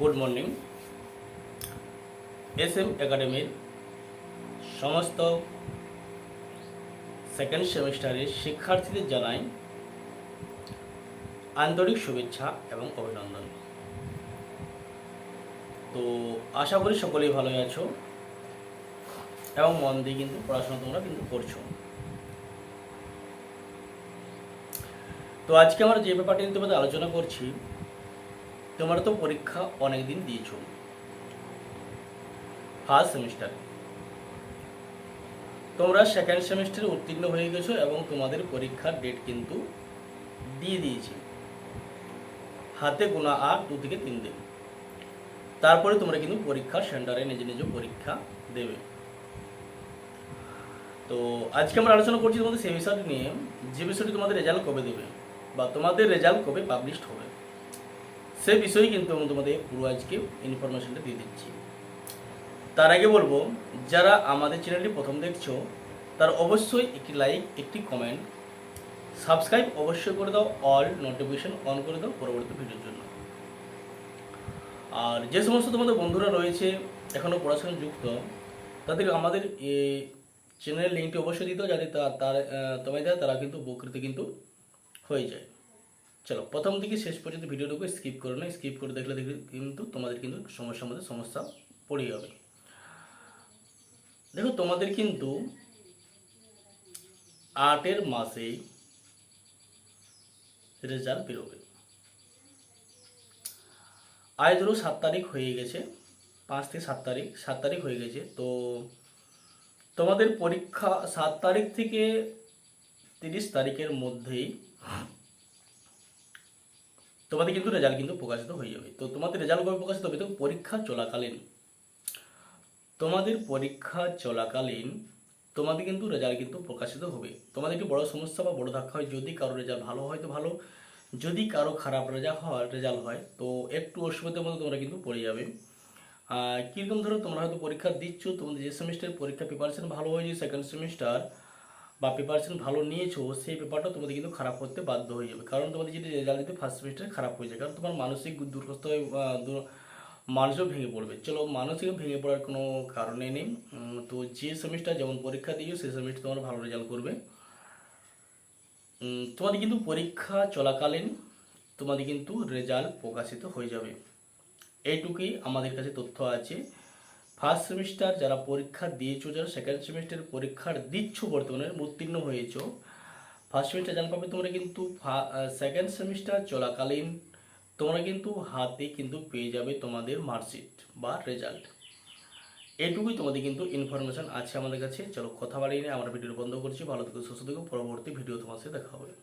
Good morning. S M একাডেমির সমস্ত second সেমিস্টারের শিক্ষার্থীদের জানাই আন্তরিক শুভেচ্ছা এবং অভিনন্দন। তো আশা করি সকলেই ভালোই আছো এবং মন দিয়ে কিন্তু পড়াশোনা তোমরা কিন্তু করছ। তো আজকে আমরা যে ব্যাপারটি নিয়ে তোমাদের আলোচনা করছি তোমরা তো পরীক্ষা অনেক দিন দিয়েছ। ফার্স্ট সেমিস্টারে। তোমরা সেকেন্ড সেমিস্টারে উত্তীর্ণ হয়ে গেছো এবং তোমাদের পরীক্ষার ডেট কিন্তু দিয়ে দিয়েছে। হাতে গোনা আর দু থেকে তিন দিন। তারপরে তোমরা কিন্তু পরীক্ষার সেন্টারে নিজে নিজে পরীক্ষা দেবে। তো আজকে আমরা আলোচনা করছি তোমাদের বিষয়টি নিয়ে। যে বিষয়টি তোমাদের রেজাল্ট কবে দেবে বা তোমাদের রেজাল্ট কবে পাবলিশড হবে। সে বিষয়ে কিন্তু আমি তোমাদের পুরো আজকে ইনফরমেশনটা দিয়ে দিচ্ছি। তার আগে বলব, যারা আমাদের চ্যানেলটি প্রথম দেখছ, তার অবশ্যই একটি লাইক একটি কমেন্ট সাবস্ক্রাইব অবশ্যই করে দাও অল নোটিফিকেশন অন করে দাও পরবর্তী ভিডিওর জন্য। আর যে সমস্ত তোমাদের বন্ধুরা রয়েছে এখনও পড়াশোনায় যুক্ত, তাদের আমাদের চ্যানেলের লিঙ্কটি অবশ্যই দিতে যাতে তার তোমাদের, তারা কিন্তু উপকৃত কিন্তু হয়ে যায়। চলো, প্রথম থেকে শেষ পর্যন্ত ভিডিওটুকু স্কিপ করো না স্কিপ করে দেখলে দেখলে কিন্তু তোমাদের কিন্তু সমস্যার মধ্যে সমস্যা পড়ে যাবে। দেখো, তোমাদের কিন্তু আটের মাসেই রেজাল্ট বেরোবে। আজ ধরো সাত তারিখ হয়ে গেছে, পাঁচ থেকে সাত তারিখ সাত তারিখ হয়ে গেছে, তো তোমাদের পরীক্ষা সাত তারিখ থেকে তিরিশ তারিখের মধ্যেই তোমাদের কিন্তু রেজাল্ট কিন্তু প্রকাশিত হয়ে যাবে। তো তোমাদের রেজাল্ট কবে প্রকাশিত হবে? তো পরীক্ষা চলাকালীন। তোমাদের পরীক্ষা চলাকালীন তোমাদের কিন্তু রেজাল্ট কিন্তু প্রকাশিত হবে। তোমাদের একটি বড় সমস্যা বা বড় ধাক্কা হয়। যদি কারও রেজাল্ট ভালো হয়, তো ভালো। যদি কারও খারাপ রেজাল্ট হয় রেজাল্ট হয়, তো একটু অসুবিধার মধ্যে তোমরা কিন্তু পড়ে যাবে। কীরকম ধরো তোমরা হয়তো পরীক্ষা দিচ্ছ, তোমাদের যে সেমিস্টার পরীক্ষা প্রিপারেশন ভালো হয়েছে সেকেন্ড সেমিস্টার বা প্রিপারেশন ভালো নিয়েছো, সেই পেপারটা তোমাদের কিন্তু খারাপ করতে বাধ্য হয়ে যাবে। কারণ তোমাদের যদি রেজাল্ট দিতে ফার্স্ট সেমিস্টারে খারাপ হয়ে যায়, কারণ তোমার মানসিক দুর্গস্ত হয়ে মানুষও ভেঙে পড়বে। চলো, মানসিক ভেঙে পড়ার কোনো কারণে নেই। তো যে সেমিস্টার যেমন পরীক্ষা দিও সেই সেমিস্টার তোমার ভালো রেজাল্ট করবে। তোমাদের কিন্তু পরীক্ষা চলাকালীন তোমাদের কিন্তু রেজাল্ট প্রকাশিত হয়ে যাবে। এইটুকুই আমাদের কাছে তথ্য আছে। ফার্স্ট সেমিস্টার যারা পরীক্ষা দিয়েছ, যারা সেকেন্ড সেমিস্টার পরীক্ষার দিচ্ছ বর্তমানে, উত্তীর্ণ হয়েছো ফার্স্ট সেমিস্টার জান পাবে তোমরা কিন্তু সেকেন্ড সেমিস্টার চলাকালীন তোমরা কিন্তু হাতে কিন্তু পেয়ে যাবে তোমাদের মার্কশিট বা রেজাল্ট এইটুকুই তোমাদের কিন্তু ইনফরমেশন আছে আমাদের কাছে। চলো কথা বাড়িয়ে নিয়ে আমরা ভিডিও বন্ধ করছি। ভালো থেকে, সুস্থ থেকে। পরবর্তী ভিডিও তোমার সাথে দেখা হবে।